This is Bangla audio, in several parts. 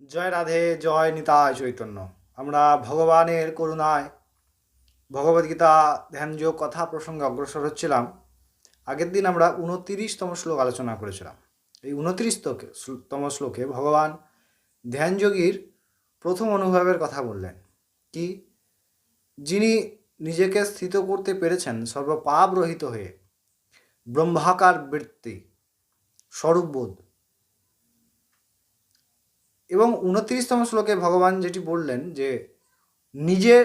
জয় রাধে, জয় নিতায় চৈতন্য। আমরা ভগবানের করুণায় ভগবদ্গীতা ধ্যানযোগ কথা প্রসঙ্গে অগ্রসর হচ্ছিলাম। আগের দিন আমরা উনতিরিশতম শ্লোক আলোচনা করেছিলাম। এই উনতিরিশতম শ্লোকে ভগবান ধ্যানযোগীর প্রথম অনুভবের কথা বললেন। কি? যিনি নিজেকে স্থিত করতে পেরেছেন সর্বপাপ রহিত হয়ে ব্রহ্মাকার বৃত্তি, স্বরূপবোধ এবং উনত্রিশতম শ্লোকে ভগবান যেটি বললেন যে নিজের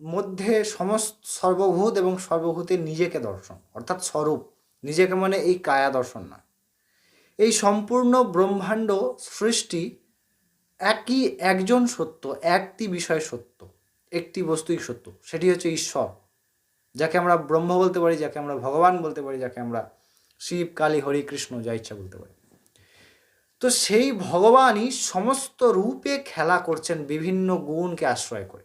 মধ্যে সমস্ত সর্বভূত এবং সর্বভূতের নিজেকে দর্শন, অর্থাৎ স্বরূপ। নিজেকে মানে এই কায়া দর্শন না এই সম্পূর্ণ ব্রহ্মাণ্ড সৃষ্টি একই একজন সত্য, একটি বিষয় সত্য, একটি বস্তুই সত্য। সেটি হচ্ছে ঈশ্বর, যাকে আমরা ব্রহ্ম বলতে পারি, যাকে আমরা ভগবান বলতে পারি, যাকে আমরা শিব, কালী, হরি, কৃষ্ণ, যা ইচ্ছা বলতে পারি। তো সেই ভগবানই সমস্ত রূপে খেলা করছেন, বিভিন্ন গুণকে আশ্রয় করে।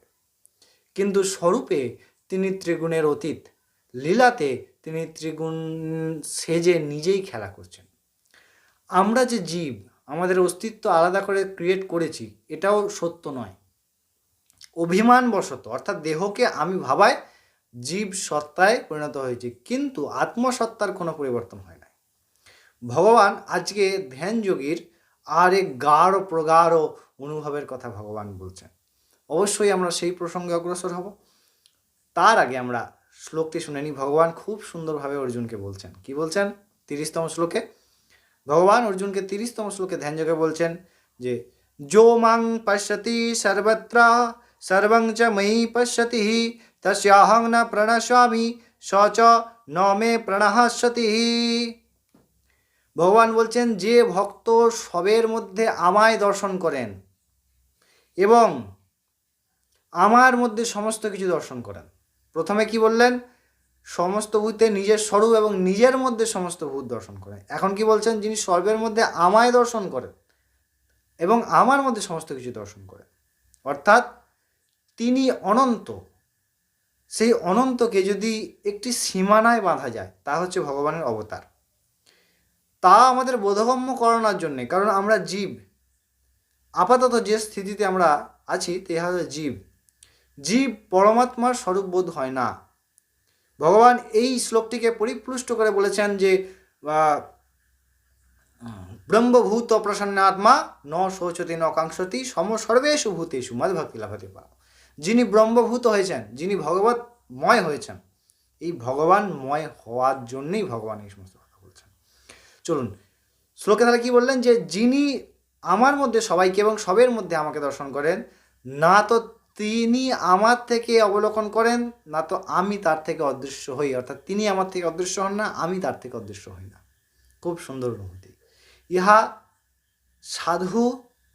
কিন্তু স্বরূপে তিনি ত্রিগুণের অতীত, লীলাতে তিনি ত্রিগুণ সেজে নিজেই খেলা করছেন। আমরা যে জীব, আমাদের অস্তিত্ব আলাদা করে ক্রিয়েট করেছি, এটাও সত্য নয়। অভিমান বশত অর্থাৎ দেহকে আমি ভাবায়, জীব সত্তায় পরিণত হয়েছে, কিন্তু আত্মসত্তার কোনো পরিবর্তন হয় ভগবান আজকে ধ্যান যোগীর আর এক গাঢ় প্রগাঢ় অনুভবের কথা ভগবান বলছেন। অবশ্যই আমরা সেই প্রসঙ্গে অগ্রসর হব। তার আগে আমরা শ্লোকটি শুনে নিই। ভগবান খুব সুন্দরভাবে অর্জুনকে বলছেন। কি বলছেন? তিরিশতম শ্লোকে। ভগবান অর্জুনকে তিরিশতম শ্লোকে ধ্যান যোগে বলছেন যে, যো মাং পশ্যতি সর্বত্র, সর্বং চ ময়ি পশ্যতি, তস্যাহং ন প্রণশ্যামি স চ ন মে প্রণহাস্যতি ভগবান বলছেন, যে ভক্ত সবের মধ্যে আমায় দর্শন করেন এবং আমার মধ্যে সমস্ত কিছু দর্শন করেন। প্রথমে কি বললেন? সমস্ত ভূতে নিজের স্বরূপ এবং নিজের মধ্যে সমস্ত ভূত দর্শন করেন। এখন কি বলছেন? যিনি সর্বের মধ্যে আমায় দর্শন করেন এবং আমার মধ্যে সমস্ত কিছু দর্শন করেন। অর্থাৎ তিনি অনন্ত। সেই অনন্তকে যদি একটি সীমানায় বাঁধা যায়, তা হচ্ছে ভগবানের অবতার। তা আমাদের বোধগম্য করানোর জন্যে, কারণ আমরা জীব। আপাতত যে স্থিতিতে আমরা আছি, তে হলো জীব। জীব পরমাত্মার স্বরূপ বোধ হয় না। ভগবান এই শ্লোকটিকে পরিপুষ্ট করে বলেছেন যে ব্রহ্মভূত প্রসন্ন আত্মা ন শোচতি ন কাঙ্ক্ষতি সম সর্বেশু ভূতেষু মদ ভক্তি লাভতে পা যিনি ব্রহ্মভূত হয়েছেন, যিনি ভগবতময় হয়েছেন, এই ভগবানময় হওয়ার জন্যই ভগবান এই সমস্ত চলুন। শ্লোকে তাহলে কি বললেন যে, যিনি আমার মধ্যে সবাইকে এবং সবের মধ্যে আমাকে দর্শন করেন, না তো তিনি আমার থেকে অবলোকন করেন, না তো আমি তার থেকে অদৃশ্য হই। অর্থাৎ তিনি আমার থেকে অদৃশ্য হন না, আমি তার থেকে অদৃশ্য হই না। খুব সুন্দর অনুভূতি। ইহা সাধু,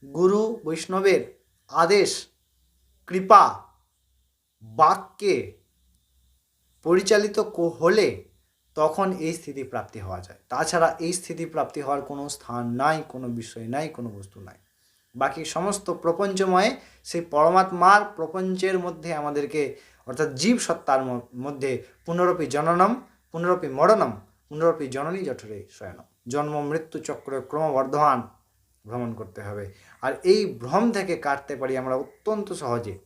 গুরু, বৈষ্ণবের আদেশ, কৃপা, বাক্যে পরিচালিত হলে তখন এই স্থিতি প্রাপ্তি হওয়া যায়। তাছাড়া এই স্থিতি প্রাপ্তি হওয়ার কোনো স্থান নাই, কোনো বিষয় নাই, কোনো বস্তু নাই। বাকি সমস্ত প্রপঞ্চময়ে সেই পরমাত্মার প্রপঞ্চের মধ্যে আমাদেরকে, অর্থাৎ জীব সত্তার মধ্যে পুনরপি জননম, পুনরপি মরণম, পুনরপি জননী জঠরে শয়নম। জন্ম, মৃত্যু, চক্র, ক্রমবর্ধমান ভ্রমণ করতে হবে। আর এই ভ্রম থেকে কাটতে পারি আমরা অত্যন্ত সহজে।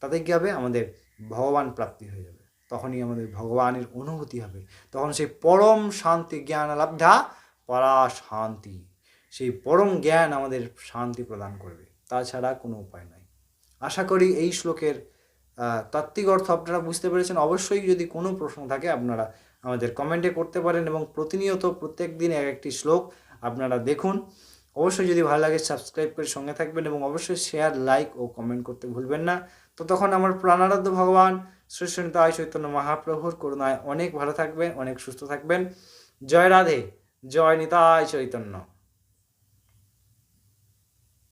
তাতে কী হবে? আমাদের ভগবান প্রাপ্তি হয়ে যাবে। তখনই আমাদের ভগবানের অনুভূতি হবে। তখন সেই পরম শান্তি জ্ঞান লাভধা পরা শান্তি সেই পরম জ্ঞান আমাদের শান্তি প্রদান করবে। তাছাড়া কোনো উপায় নাই। আশা করি এই শ্লোকের তাত্ত্বিক অর্থ আপনারা বুঝতে পেরেছেন। অবশ্যই যদি কোনো প্রশ্ন থাকে আপনারা আমাদের কমেন্টে করতে পারেন এবং প্রতিনিয়ত প্রত্যেক দিন এক একটি শ্লোক আপনারা দেখুন। অবশ্যই যদি ভালো লাগে সাবস্ক্রাইব করে সঙ্গে থাকবেন এবং অবশ্যই শেয়ার, লাইক ও কমেন্ট করতে ভুলবেন না। তো তখন আমার প্রাণারাধ্য ভগবান। শ্রী সনিতায় চৈতন্য মহাপ্রভুর করুণায় অনেক ভালো থাকবেন, অনেক সুস্থ থাকবেন। জয় রাধে, জয় নিতায় চৈতন্য।